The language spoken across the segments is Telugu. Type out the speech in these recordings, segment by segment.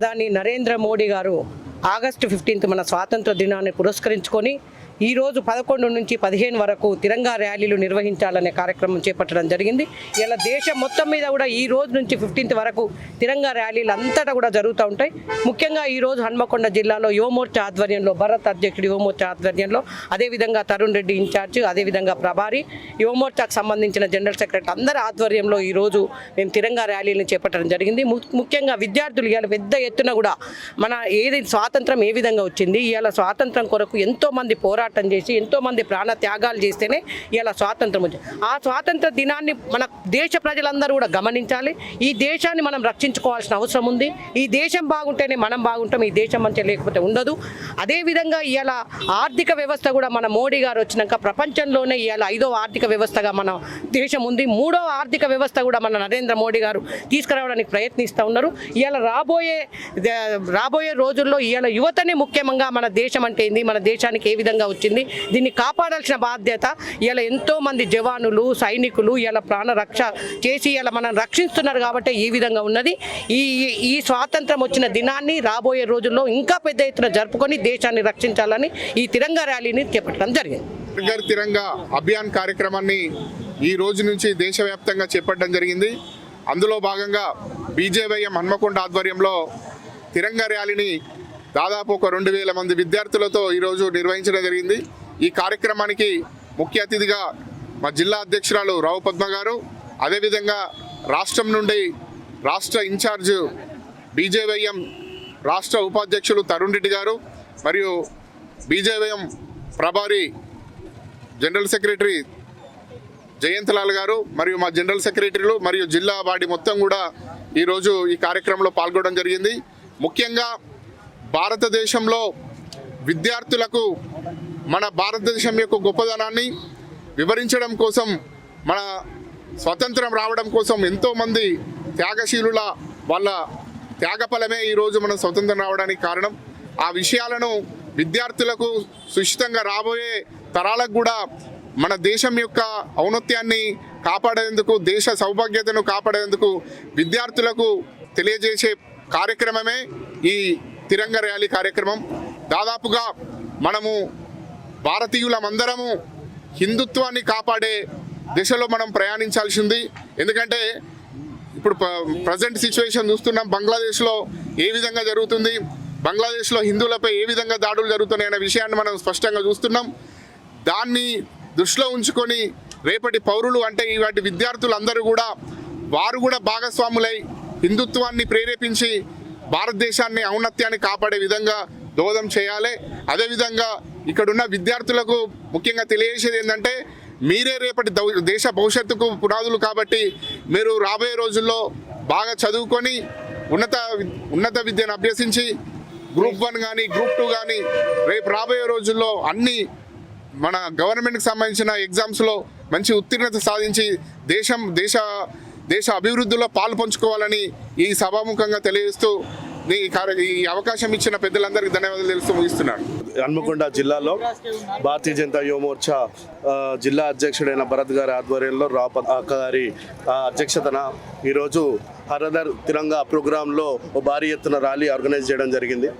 ప్రధాని నరేంద్ర మోడీ గారు ఆగస్టు ఫిఫ్టీన్త్ మన స్వాతంత్ర దినాన్ని పురస్కరించుకొని ఈ రోజు పదకొండు నుంచి పదిహేను వరకు తిరంగా ర్యాలీలు నిర్వహించాలనే కార్యక్రమం చేపట్టడం జరిగింది. ఇలా దేశం మొత్తం మీద కూడా ఈ రోజు నుంచి ఫిఫ్టీన్త్ వరకు తిరంగా ర్యాలీలు అంతటా కూడా జరుగుతూ ఉంటాయి. ముఖ్యంగా ఈరోజు హన్మకొండ జిల్లాలో యువమోర్చా ఆధ్వర్యంలో భరత్ అధ్యక్షుడు యువమోర్చా ఆధ్వర్యంలో అదేవిధంగా తరుణ్ రెడ్డి ఇన్ఛార్జ్ అదేవిధంగా ప్రభారి యువమోర్చాకు సంబంధించిన జనరల్ సెక్రటరీ అందరి ఆధ్వర్యంలో ఈ రోజు మేము తిరంగా ర్యాలీని చేపట్టడం జరిగింది. ము- ముఖ్యంగా విద్యార్థులు ఇవాళ పెద్ద ఎత్తున కూడా మన ఏది స్వాతంత్రం ఏ విధంగా వచ్చింది ఇవాళ స్వాతంత్రం కొరకు ఎంతో మంది పోరాటం చేసి ఎంతోమంది ప్రాణ త్యాగాలు చేస్తేనే ఇలా స్వాతంత్రం వచ్చింది ఆ స్వాతంత్ర దినాన్ని మన దేశ ప్రజలందరూ కూడా గమనించాలి. ఈ దేశాన్ని మనం రక్షించుకోవాల్సిన అవసరం ఉంది. ఈ దేశం బాగుంటేనే మనం బాగుంటాం. ఈ దేశం మంచిగా లేకపోతే ఉండదు. అదేవిధంగా ఇవాళ ఆర్థిక వ్యవస్థ కూడా మన మోడీ గారు వచ్చినాక ప్రపంచంలోనే ఇవాళ ఐదో ఆర్థిక వ్యవస్థగా మన దేశం ఉంది. మూడో ఆర్థిక వ్యవస్థ కూడా మన నరేంద్ర మోడీ గారు తీసుకురావడానికి ప్రయత్నిస్తూ ఉన్నారు. ఇవాళ రాబోయే రాబోయే రోజుల్లో ఇవాళ యువతనే ముఖ్యంగా మన దేశం అంటే ఏంది? మన దేశానికి ఏ విధంగా వచ్చింది. దీన్ని కాపాడాల్సిన బాధ్యత ఇలా ఎంతో మంది జవానులు సైనికులు ఇలా ప్రాణ రక్ష చేసి ఇలా మనం రక్షిస్తున్నారు కాబట్టి ఈ విధంగా ఉన్నది. ఈ ఈ- స్వాతంత్రం వచ్చిన దినాన్ని రాబోయే రోజుల్లో ఇంకా పెద్ద ఎత్తున జరుపుకొని దేశాన్ని రక్షించాలని ఈ తిరంగా ర్యాలీని చేపట్టడం జరిగింది. తిరంగా అభియాన్ కార్యక్రమాన్ని ఈ రోజు నుంచి దేశవ్యాప్తంగా చేపట్టడం జరిగింది. అందులో భాగంగా బీజేవైఎం హన్మకొండ ఆధ్వర్యంలో తిరంగా ర్యాలీని దాదాపు ఒక రెండు వేల మంది విద్యార్థులతో ఈరోజు నిర్వహించడం జరిగింది. ఈ కార్యక్రమానికి ముఖ్య అతిథిగా మా జిల్లా అధ్యక్షురాలు రావు పద్మ గారు అదేవిధంగా రాష్ట్రం నుండి రాష్ట్ర ఇన్ఛార్జ్ బీజేవైఎం రాష్ట్ర ఉపాధ్యక్షులు తరుణ్ రెడ్డి గారు మరియు బీజేవైఎం ప్రభారి జనరల్ సెక్రటరీ జయంతలాల్ గారు మరియు మా జనరల్ సెక్రటరీలు మరియు జిల్లా వాడి మొత్తం కూడా ఈరోజు ఈ కార్యక్రమంలో పాల్గొనడం జరిగింది. ముఖ్యంగా భారతదేశంలో విద్యార్థులకు మన భారతదేశం యొక్క గొప్పదనాన్ని వివరించడం కోసం మన స్వతంత్రం రావడం కోసం ఎంతోమంది త్యాగశీలుల వాళ్ళ త్యాగఫలమే ఈరోజు మనం స్వతంత్రం రావడానికి కారణం. ఆ విషయాలను విద్యార్థులకు సుశితంగా రాబోయే తరాలకు కూడా మన దేశం యొక్క ఔన్నత్యాన్ని కాపాడేందుకు దేశ సౌభాగ్యతను కాపాడేందుకు విద్యార్థులకు తెలియజేసే కార్యక్రమమే ఈ తిరంగ ర్యాలీ కార్యక్రమం. దాదాపుగా మనము భారతీయులమందరము హిందుత్వాన్ని కాపాడే దిశలో మనం ప్రయాణించాల్సింది. ఎందుకంటే ఇప్పుడు ప్రజెంట్ సిచ్యువేషన్ చూస్తున్నాం బంగ్లాదేశ్లో ఏ విధంగా జరుగుతుంది బంగ్లాదేశ్లో హిందువులపై ఏ విధంగా దాడులు జరుగుతున్నాయి అనే విషయాన్ని మనం స్పష్టంగా చూస్తున్నాం. దాన్ని దృష్టిలో ఉంచుకొని రేపటి పౌరులు అంటే ఇవాటి విద్యార్థులందరూ కూడా వారు కూడా భాగస్వాములై హిందుత్వాన్ని ప్రేరేపించి భారతదేశాన్ని ఔన్నత్యాన్ని కాపాడే విధంగా దోహదం చేయాలి. అదేవిధంగా ఇక్కడున్న విద్యార్థులకు ముఖ్యంగా తెలియజేసేది ఏంటంటే మీరే రేపటి దౌ- దేశ భవిష్యత్తుకు పునాదులు కాబట్టి మీరు రాబోయే రోజుల్లో బాగా చదువుకొని ఉన్నత ఉన్నత విద్యను అభ్యసించి గ్రూప్ వన్ కానీ గ్రూప్ టూ కానీ రేపు రాబోయే రోజుల్లో అన్ని మన గవర్నమెంట్కి సంబంధించిన ఎగ్జామ్స్లో మంచి ఉత్తీర్ణత సాధించి దేశం దేశ దేశ అభివృద్ధిలో పాలు పంచుకోవాలని ఈ సభాముఖంగా తెలియజేస్తూ ఈ కార్య ఈ అవకాశం ఇచ్చిన పెద్దలందరికీ ధన్యవాదాలు తెలుస్తూ ముగిస్తున్నాను. హన్మకొండ జిల్లాలో భారతీయ జనతా యువమోర్చా జిల్లా అధ్యక్షుడైన భరత్ గారి ఆధ్వర్యంలో రాప అక్క గారి అధ్యక్షతన ఈరోజు హరదర్ తిరంగా ప్రోగ్రాంలో ఓ భారీ ఎత్తున ర్యాలీ ఆర్గనైజ్ చేయడం జరిగింది.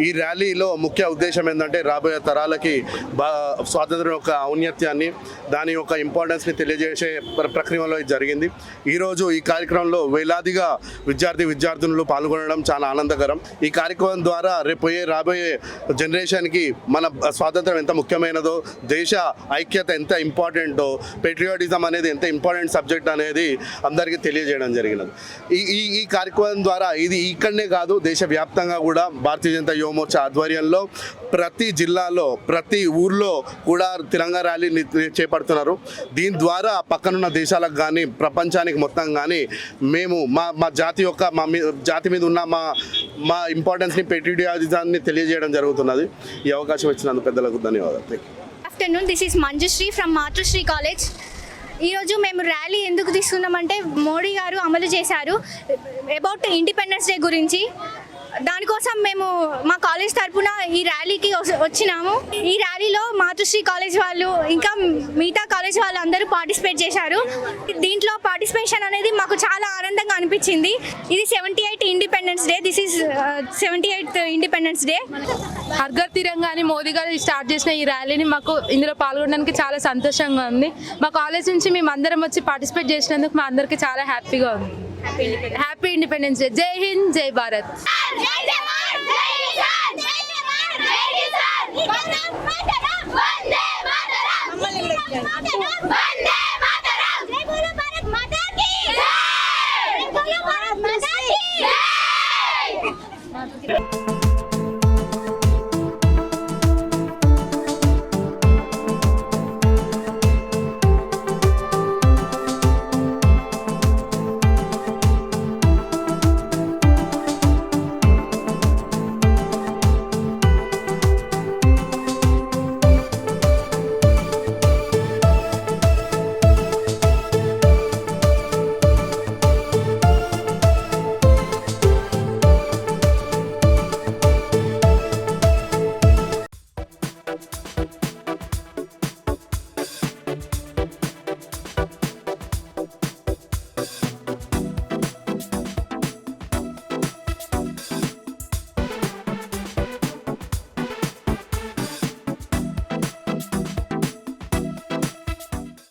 ఈ ర్యాలీలో ముఖ్య ఉద్దేశం ఏంటంటే రాబోయే తరాలకి బా స్వాతంత్రం యొక్క ఔన్నత్యాన్ని దాని యొక్క ఇంపార్టెన్స్ని తెలియజేసే ప్ర- ప్రక్రియలో ఇది జరిగింది. ఈరోజు ఈ కార్యక్రమంలో వేలాదిగా విద్యార్థి విద్యార్థినులు పాల్గొనడం చాలా ఆనందకరం. ఈ కార్యక్రమం ద్వారా రేపు పోయే రాబోయే జనరేషన్కి మన స్వాతంత్రం ఎంత ముఖ్యమైనదో దేశ ఐక్యత ఎంత ఇంపార్టెంటో పెట్రియాటిజం అనేది ఎంత ఇంపార్టెంట్ సబ్జెక్ట్ అనేది అందరికీ తెలియజేయడం జరిగినది. ఈ ఈ ఈ కార్యక్రమం ద్వారా ఇది ఇక్కడనే కాదు దేశవ్యాప్తంగా కూడా భారతీయ జనతా యువమోర్చా ఆధ్వర్యంలో ప్రతి జిల్లాలో ప్రతి ఊర్లో కూడా తిరంగా ర్యాలీ చేపడుతున్నారు. దీని ద్వారా పక్కనున్న దేశాలకు కానీ ప్రపంచానికి మొత్తం కానీ మేము మా మా జాతి యొక్క మా మీ- జాతి మీద ఉన్న మా మా ఇంపార్టెన్స్ని పెట్రియాటిజాన్ని తెలియజేయడం జరుగుతున్నది. ఈ అవకాశం ఇచ్చినందుకు పెద్దలకు ధన్యవాదాలు. Thank you this is Manjushree from Matrusri college ఈరోజు మేము ర్యాలీ ఎందుకు తీసుకున్నామంటే మోడీ గారు అమలు చేశారు. అబౌట్ ఇండిపెండెన్స్ డే గురించి. దానికోసం మేము మా కాలేజ్ తరపున ఈ ర్యాలీకి వచ్చినాము. ఈ ర్యాలీలో మాతృశ్రీ కాలేజ్ వాళ్ళు ఇంకా మిగతా కాలేజ్ వాళ్ళు అందరూ పార్టిసిపేట్ చేశారు. దీంట్లో పార్టిసిపేషన్ అనేది మాకు చాలా ఆనందంగా అనిపించింది. ఇది seventy eight independence day. This is uh, seventy eighth independence day. హర్ఘర్ Tiranga అని మోదీ గారు స్టార్ట్ చేసిన ఈ ర్యాలీని మాకు ఇందులో పాల్గొనడానికి చాలా సంతోషంగా ఉంది. మా కాలేజ్ నుంచి మేము అందరం వచ్చి పార్టిసిపేట్ చేసినందుకు మా అందరికీ చాలా హ్యాపీగా ఉంది. హ్యాపీ ఇండిపెండెన్స్ డే జై హింద్ జై భారత్ జై జవాన్ జై కిసాన్ జై జవాన్ జై కిసాన్ వందే మాతరం వందే మాతరం